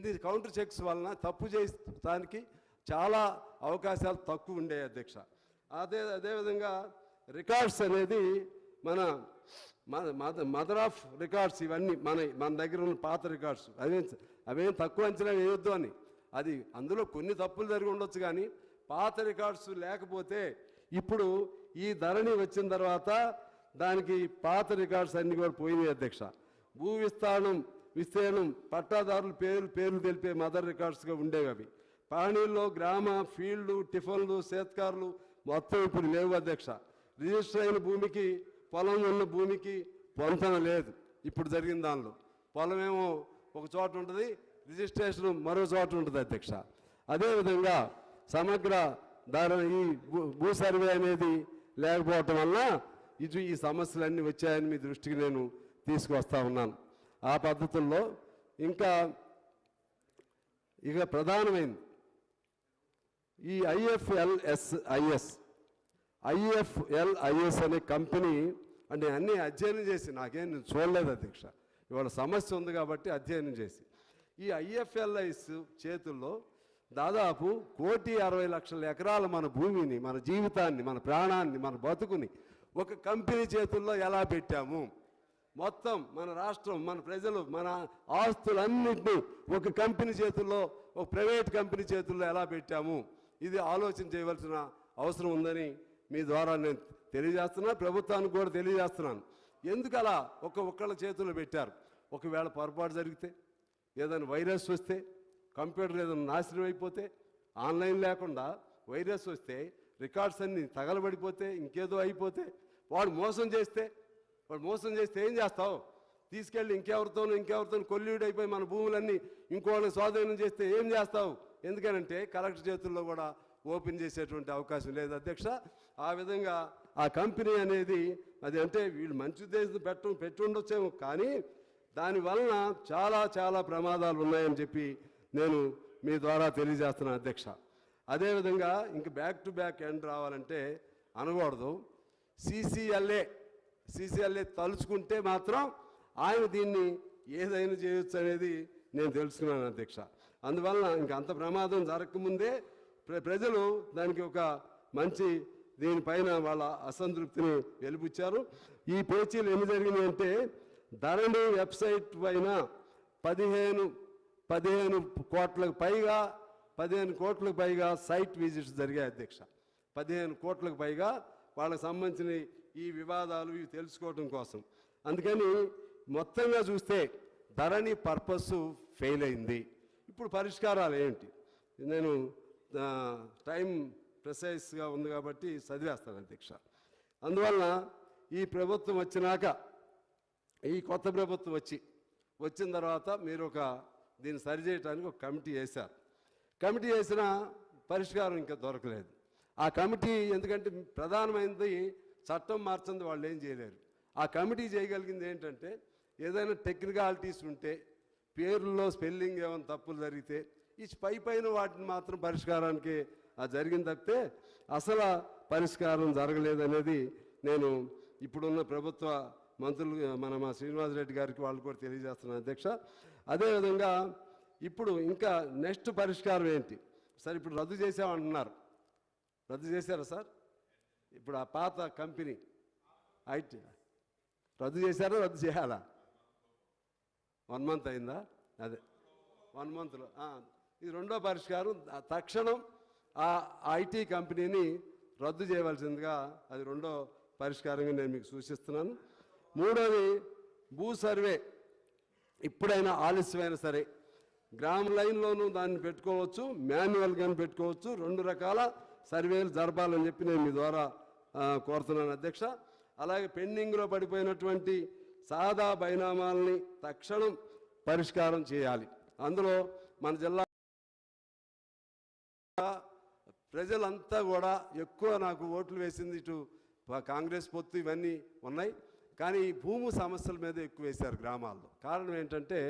ఇన్ని counter checks వలన తప్పు చేయడానికి చాలా అవకాశాలు తక్కువ ఉండే అధ్యక్ష. అదే అదేవిధంగా రికార్డ్స్ అనేది మన మదర్ ఆఫ్ రికార్డ్స్ ఇవన్నీ మన మన దగ్గర ఉన్న పాత రికార్డ్స్. అవేం అవేం తక్కువ అంచనా వేయొద్దు అని. అది అందులో కొన్ని తప్పులు జరిగి ఉండొచ్చు కానీ పాత రికార్డ్స్ లేకపోతే ఇప్పుడు ఈ ధరణి వచ్చిన తర్వాత దానికి పాత రికార్డ్స్ అన్ని కూడా పోయినాయి అధ్యక్ష. భూ విస్తారణం విస్తీర్ణం పట్టాదారుల పేర్లు పేర్లు తెలిపే మదర్ రికార్డ్స్గా ఉండేవి అవి. పాణీల్లో గ్రామ ఫీల్డ్ టిఫన్లు సేత్కారులు మొత్తం ఇప్పుడు లేవు అధ్యక్ష. రిజిస్టర్ అయిన భూమికి పొలం ఉన్న భూమికి పొంతన లేదు. ఇప్పుడు జరిగిన దానిలో. పొలమేమో ఒక చోట ఉంటుంది రిజిస్ట్రేషన్ మరో చోట ఉంటుంది అధ్యక్ష. అదేవిధంగా సమగ్ర ధర ఈ భూ భూ సర్వే అనేది లేకపోవటం వల్ల ఇది ఈ సమస్యలన్నీ వచ్చాయని మీ దృష్టికి నేను తీసుకువస్తా ఉన్నాను. ఆ పద్ధతుల్లో ఇంకా ఇక ప్రధానమైంది. ఈ ఐఎఫ్ఎల్ఎస్ఐఎస్ ఐఎఫ్ఎల్ఐఎస్ అనే కంపెనీ అంటే అన్నీ అధ్యయనం చేసి నాకేం నేను చూడలేదు అధ్యక్ష. ఇవాళ సమస్య ఉంది కాబట్టి అధ్యయనం చేసి. ఈ ఐఎఫ్ఎల్ఐస్ చేతుల్లో దాదాపు కోటి అరవై లక్షల ఎకరాల మన భూమిని మన జీవితాన్ని మన ప్రాణాన్ని మన బతుకుని ఒక కంపెనీ చేతుల్లో ఎలా పెట్టాము? మొత్తం మన రాష్ట్రం మన ప్రజలు మన ఆస్తులన్నింటినీ ఒక కంపెనీ చేతుల్లో ఒక ప్రైవేట్ కంపెనీ చేతుల్లో ఎలా పెట్టాము? ఇది ఆలోచన చేయవలసిన అవసరం ఉందని మీ ద్వారా నేను తెలియజేస్తున్నా ప్రభుత్వానికి కూడా తెలియజేస్తున్నాను. ఎందుకు అలా ఒక ఒక్కళ్ళ చేతుల్లో పెట్టారు? ఒకవేళ పొరపాటు జరిగితే ఏదైనా వైరస్ వస్తే కంప్యూటర్ ఏదైనా నాశనం అయిపోతే ఆన్లైన్ లేకుండా వైరస్ వస్తే రికార్డ్స్ అన్నీ తగలబడిపోతే ఇంకేదో అయిపోతే వాడు మోసం చేస్తే వాడు మోసం చేస్తే ఏం చేస్తావు? తీసుకెళ్ళి ఇంకెవరితోనూ ఇంకెవరితోనూ కొల్లీడు అయిపోయి మన భూములన్నీ ఇంకోళ్ళని స్వాధీనం చేస్తే ఏం చేస్తావు? ఎందుకనంటే కలెక్టర్ చేతుల్లో కూడా ఓపెన్ చేసేటువంటి అవకాశం లేదు అధ్యక్ష. ఆ విధంగా ఆ కంపెనీ అనేది అది అంటే వీళ్ళు మంచి ఉద్దేశం పెట్ట పెట్టి ఉండొచ్చేమో కానీ దానివలన చాలా చాలా ప్రమాదాలు ఉన్నాయని చెప్పి నేను మీ ద్వారా తెలియజేస్తున్నాను అధ్యక్ష. అదేవిధంగా ఇంక బ్యాక్ టు బ్యాక్ ఎండ్ రావాలంటే అనకూడదు. సీసీఎల్ఏ సీసీఎల్ఏ తలుచుకుంటే మాత్రం ఆయన దీన్ని ఏదైనా చేయొచ్చు అనేది నేను తెలుసుకున్నాను అధ్యక్ష. అందువలన ఇంక అంత ప్రమాదం జరగకముందే ప్ర- ప్రజలు దానికి ఒక మంచి దీనిపైన వాళ్ళ అసంతృప్తిని వెలిపుచ్చారు. ఈ పేచీలు ఏమి జరిగినాయి అంటే ధరణి వెబ్సైట్ పైన పదిహేను పదిహేను కోట్లకు పైగా పదిహేను కోట్లకు పైగా సైట్ విజిట్స్ జరిగాయి అధ్యక్ష. పదిహేను కోట్లకు పైగా వాళ్ళకి సంబంధించిన ఈ వివాదాలు ఇవి తెలుసుకోవడం కోసం. అందుకని మొత్తంగా చూస్తే ధరణి పర్పస్ ఫెయిల్ అయింది. ఇప్పుడు పరిష్కారాలు ఏంటి? నేను టైం ప్రెసైజ్గా ఉంది కాబట్టి చదివేస్తాను అధ్యక్ష. అందువలన ఈ ప్రభుత్వం వచ్చినాక ఈ కొత్త ప్రభుత్వం వచ్చి వచ్చిన తర్వాత మీరు ఒక దీన్ని సరిచేయడానికి ఒక కమిటీ వేశారు. కమిటీ వేసిన పరిష్కారం ఇంకా దొరకలేదు. ఆ కమిటీ ఎందుకంటే ప్రధానమైనది చట్టం మార్చింది వాళ్ళు ఏం చేయలేరు. ఆ కమిటీ చేయగలిగింది ఏంటంటే ఏదైనా టెక్నికాలిటీస్ ఉంటే పేర్లలో స్పెల్లింగ్ ఏమైనా తప్పులు జరిగితే ఈ పై పైన వాటిని మాత్రం పరిష్కారానికి అది జరిగింది తప్పితే అసలు పరిష్కారం జరగలేదనేది నేను ఇప్పుడున్న ప్రభుత్వ మంత్రులు మన మా శ్రీనివాసరెడ్డి గారికి వాళ్ళు కూడా తెలియజేస్తున్నాను అధ్యక్ష. అదేవిధంగా ఇప్పుడు ఇంకా నెక్స్ట్ పరిష్కారం ఏంటి? సార్ ఇప్పుడు రద్దు చేసామంటున్నారు. రద్దు చేశారా సార్? ఇప్పుడు ఆ పాత కంపెనీ ఐటీ రద్దు చేశారా రద్దు చేయాలా? వన్ మంత్ అయిందా? అదే. వన్ మంత్లో ఇది రెండో పరిష్కారం. తక్షణం ఆ ఐటీ కంపెనీని రద్దు చేయవలసిందిగా అది రెండో పరిష్కారంగా నేను మీకు సూచిస్తున్నాను. మూడోది భూ సర్వే. ఇప్పుడైనా ఆలస్యమైనా సరే గ్రామ లైన్లోనూ దాన్ని పెట్టుకోవచ్చు మాన్యువల్గాను పెట్టుకోవచ్చు. రెండు రకాల సర్వేలు జరపాలని చెప్పి నేను మీ ద్వారా కోరుతున్నాను అధ్యక్ష. అలాగే పెండింగ్లో పడిపోయినటువంటి సాదా బైనామాలని తక్షణం పరిష్కారం చేయాలి. అందులో మన జిల్లా ప్రజలంతా కూడా ఎక్కువ నాకు ఓట్లు వేసింది ఇటు కాంగ్రెస్ పొత్తు ఇవన్నీ ఉన్నాయి. కానీ ఈ భూము సమస్యల మీద ఎక్కువ వేశారు గ్రామాల్లో. కారణం ఏంటంటే